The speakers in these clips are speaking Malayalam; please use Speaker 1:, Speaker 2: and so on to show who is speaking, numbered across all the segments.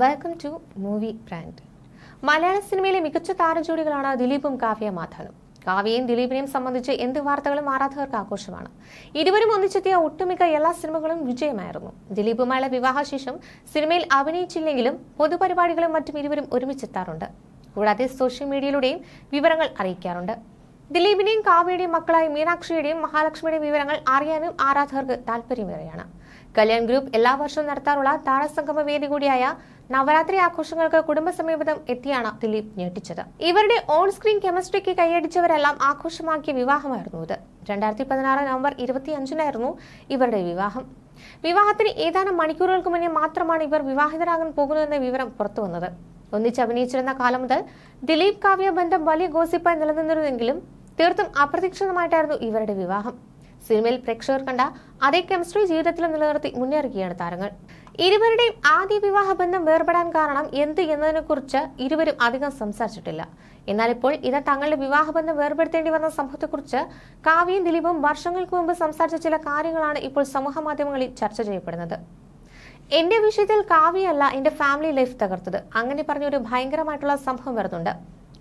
Speaker 1: വെൽക്കം ടു മൂവി ബ്രാൻഡ് മലയാള സിനിമയിലെ മികച്ച താരജോഡികളാണ് ദിലീപും കാവ്യ മാധവനും കാവ്യയും ദിലീപിനെയും സംബന്ധിച്ച് എന്ത് വാർത്തകളും ആരാധകർക്ക് ആഘോഷമാണ്. ഇരുവരും ഒന്നിച്ചെത്തിയ ഒട്ടുമിക്ക എല്ലാ സിനിമകളും വിജയമായിരുന്നു. ദിലീപുമായുള്ള വിവാഹശേഷം സിനിമയിൽ അഭിനയിച്ചില്ലെങ്കിലും പൊതുപരിപാടികളും മറ്റും ഇരുവരും ഒരുമിച്ചെത്താറുണ്ട്. കൂടാതെ സോഷ്യൽ മീഡിയയിലൂടെയും വിവരങ്ങൾ അറിയിക്കാറുണ്ട്. ദിലീപിന്റെയും കാവ്യയുടെയും മക്കളായ മീനാക്ഷിയുടെയും മഹാലക്ഷ്മിയുടെയും വിവരങ്ങൾ അറിയാനും ആരാധകർക്ക് താല്പര്യമേറെയാണ് കല്യാൺ ഗ്രൂപ്പ് എല്ലാ വർഷവും നടത്താറുള്ള താരസംഗമ വേദി കൂടിയായ നവരാത്രി ആഘോഷങ്ങൾക്ക് കുടുംബസമേതം എത്തിയാണ് ദിലീപ് ഞെട്ടിച്ചത്. ഇവരുടെ ഓൺ സ്ക്രീൻ കെമിസ്ട്രിക്ക് കൈയടിച്ചവരെല്ലാം ആഘോഷമാക്കിയ വിവാഹമായിരുന്നു ഇത്. രണ്ടായിരത്തി പതിനാറ് നവംബർ ഇരുപത്തിയഞ്ചിനായിരുന്നു ഇവരുടെ വിവാഹം. വിവാഹത്തിന് ഏതാനും മണിക്കൂറുകൾക്ക് മുന്നേ മാത്രമാണ് ഇവർ വിവാഹിതരാകാൻ പോകുന്നതെന്ന വിവരം പുറത്തുവന്നത്. ഒന്നിച്ച് അഭിനയിച്ചിരുന്ന കാലം മുതൽ ദിലീപ് കാവ്യ ബന്ധം വലിയ ഗോസിപ്പായി നിലനിന്നിരുന്നെങ്കിലും തീർത്തും അപ്രതീക്ഷിതമായിട്ടായിരുന്നു ഇവരുടെ വിവാഹം. സിനിമയിൽ പ്രേക്ഷകർ കണ്ട അതേ കെമിസ്ട്രി ജീവിതത്തിലും നിലനിർത്തി മുന്നേറുകയാണ് താരങ്ങൾ. ഇരുവരുടെയും ആദ്യ വിവാഹ ബന്ധം വേർപെടാൻ കാരണം എന്ത് എന്നതിനെക്കുറിച്ച് ഇരുവരും അധികം സംസാരിച്ചിട്ടില്ല. എന്നാൽ ഇപ്പോൾ ഇത് തങ്ങളുടെ വിവാഹബന്ധം വേർപെടുത്തേണ്ടി വന്ന സംഭവത്തെക്കുറിച്ച് കാവ്യയും ദിലീപും വർഷങ്ങൾക്ക് മുമ്പ് സംസാരിച്ച ചില കാര്യങ്ങളാണ് ഇപ്പോൾ സമൂഹ മാധ്യമങ്ങളിൽ ചർച്ച ചെയ്യപ്പെടുന്നത്. എന്റെ വിഷയത്തിൽ കാവ്യയല്ല എന്റെ ഫാമിലി ലൈഫ് തകർത്തത്. അങ്ങനെ പറഞ്ഞൊരു ഭയങ്കരമായിട്ടുള്ള സംഭവം വരുന്നുണ്ട്.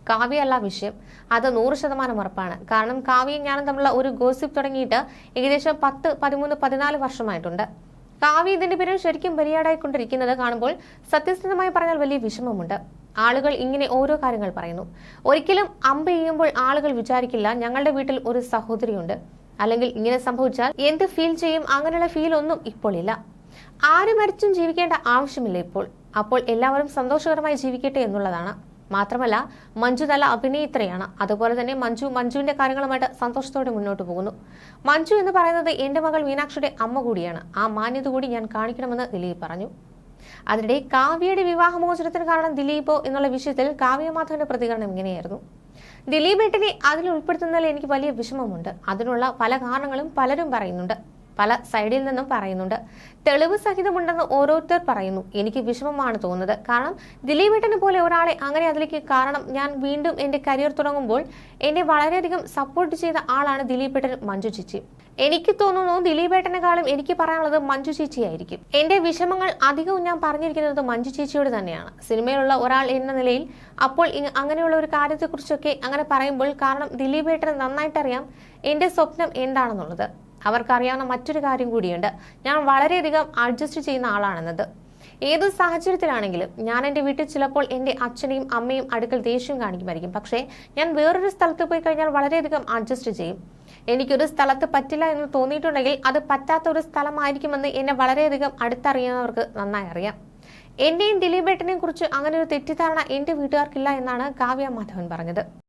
Speaker 1: കാവ്യയല്ല വിഷയം. അത് നൂറ് ശതമാനം ഉറപ്പാണ്. കാരണം കാവ്യയും ഞാനും തമ്മിലുള്ള ഒരു ഗോസിപ്പ് തുടങ്ങിയിട്ട് ഏകദേശം പത്ത് പതിമൂന്ന് പതിനാല് വർഷമായിട്ടുണ്ട്. കാവ്യ ഇതിന്റെ പേരിൽ ശരിക്കും ബലിയാടായിക്കൊണ്ടിരിക്കുന്നത് കാണുമ്പോൾ സത്യസന്ധമായി പറഞ്ഞാൽ വലിയ വിഷമമുണ്ട്. ആളുകൾ ഇങ്ങനെ ഓരോ കാര്യങ്ങൾ പറയുന്നു. ഒരിക്കലും അമ്പ് ചെയ്യുമ്പോൾ ആളുകൾ വിചാരിക്കില്ല ഞങ്ങളുടെ വീട്ടിൽ ഒരു സഹോദരിയുണ്ട്. അല്ലെങ്കിൽ ഇങ്ങനെ സംഭവിച്ചാൽ എന്ത് ഫീൽ ചെയ്യും അങ്ങനെയുള്ള ഫീൽ ഒന്നും ഇപ്പോൾ ഇല്ല. ആരും മരിച്ചും ജീവിക്കേണ്ട ആവശ്യമില്ല ഇപ്പോൾ. അപ്പോൾ എല്ലാവരും സന്തോഷകരമായി ജീവിക്കട്ടെ എന്നുള്ളതാണ്. മാത്രമല്ല മഞ്ജു നല്ല അഭിനേത്രിയാണ്. അതുപോലെ തന്നെ മഞ്ജു മഞ്ജുവിന്റെ കാര്യങ്ങളുമായിട്ട് സന്തോഷത്തോടെ മുന്നോട്ട് പോകുന്നു. മഞ്ജു എന്ന് പറയുന്നത് എന്റെ മകൾ മീനാക്ഷിയുടെ അമ്മ കൂടിയാണ്. ആ മാന്യത കൂടി ഞാൻ കാണിക്കണമെന്ന് ദിലീപ് പറഞ്ഞു. അതിനിടെ കാവ്യയുടെ വിവാഹമോചനത്തിന് കാരണം ദിലീപോ എന്നുള്ള വിഷയത്തിൽ കാവ്യമാധവന്റെ പ്രതികരണം ഇങ്ങനെയായിരുന്നു. ദിലീപ് ഏട്ടനെ അതിൽ ഉൾപ്പെടുത്തുന്നതിൽ എനിക്ക് വലിയ വിഷമമുണ്ട്. അതിനുള്ള പല കാരണങ്ങളും പലരും പറയുന്നുണ്ട്. പല സൈഡിൽ നിന്നും പറയുന്നുണ്ട്. തെളിവ് സഹിതമുണ്ടെന്ന് ഓരോരുത്തർ പറയുന്നു. എനിക്ക് വിഷമമാണ് തോന്നുന്നത്. കാരണം ദിലീപേട്ടനെ പോലെ ഒരാളെ അങ്ങനെ അതിലേക്ക് കാരണം ഞാൻ വീണ്ടും എന്റെ കരിയർ തുടങ്ങുമ്പോൾ എന്നെ വളരെയധികം സപ്പോർട്ട് ചെയ്ത ആളാണ് ദിലീപേട്ടൻ മഞ്ജു ചേച്ചി. എനിക്ക് തോന്നുന്നു ദിലീപേട്ടനെക്കാളും എനിക്ക് പറയാനുള്ളത് മഞ്ജു ചേച്ചിയായിരിക്കും എന്റെ വിഷമങ്ങൾ അധികവും ഞാൻ പറഞ്ഞിരിക്കുന്നത് മഞ്ജു ചേച്ചിയോട് തന്നെയാണ്. സിനിമയിലുള്ള ഒരാൾ എന്ന നിലയിൽ അപ്പോൾ അങ്ങനെയുള്ള ഒരു കാര്യത്തെക്കുറിച്ചൊക്കെ അങ്ങനെ പറയുമ്പോൾ കാരണം ദിലീപേട്ടന് നന്നായിട്ടറിയാം എന്റെ സ്വപ്നം എന്താണെന്നുള്ളത്. അവർക്കറിയാവുന്ന മറ്റൊരു കാര്യം കൂടിയുണ്ട്. ഞാൻ വളരെയധികം അഡ്ജസ്റ്റ് ചെയ്യുന്ന ആളാണെന്നത്. ഏത് സാഹചര്യത്തിലാണെങ്കിലും ഞാൻ എന്റെ വീട്ടിൽ ചിലപ്പോൾ എന്റെ അച്ഛനെയും അമ്മയും അടുക്കൽ ദേഷ്യം കാണിക്കുമായിരിക്കും. പക്ഷേ ഞാൻ വേറൊരു സ്ഥലത്ത് പോയി കഴിഞ്ഞാൽ വളരെയധികം അഡ്ജസ്റ്റ് ചെയ്യും. എനിക്കൊരു സ്ഥലത്ത് പറ്റില്ല എന്ന് തോന്നിയിട്ടുണ്ടെങ്കിൽ അത് പറ്റാത്ത ഒരു സ്ഥലമായിരിക്കുമെന്ന് എന്നെ വളരെയധികം അടുത്തറിയുന്നവർക്ക് നന്നായി അറിയാം. എന്റെയും ദിലീപേട്ടനെയും കുറിച്ച് അങ്ങനെ ഒരു തെറ്റിദ്ധാരണ എന്റെ വീട്ടുകാർക്കില്ല എന്നാണ് കാവ്യ മാധവൻ പറഞ്ഞത്.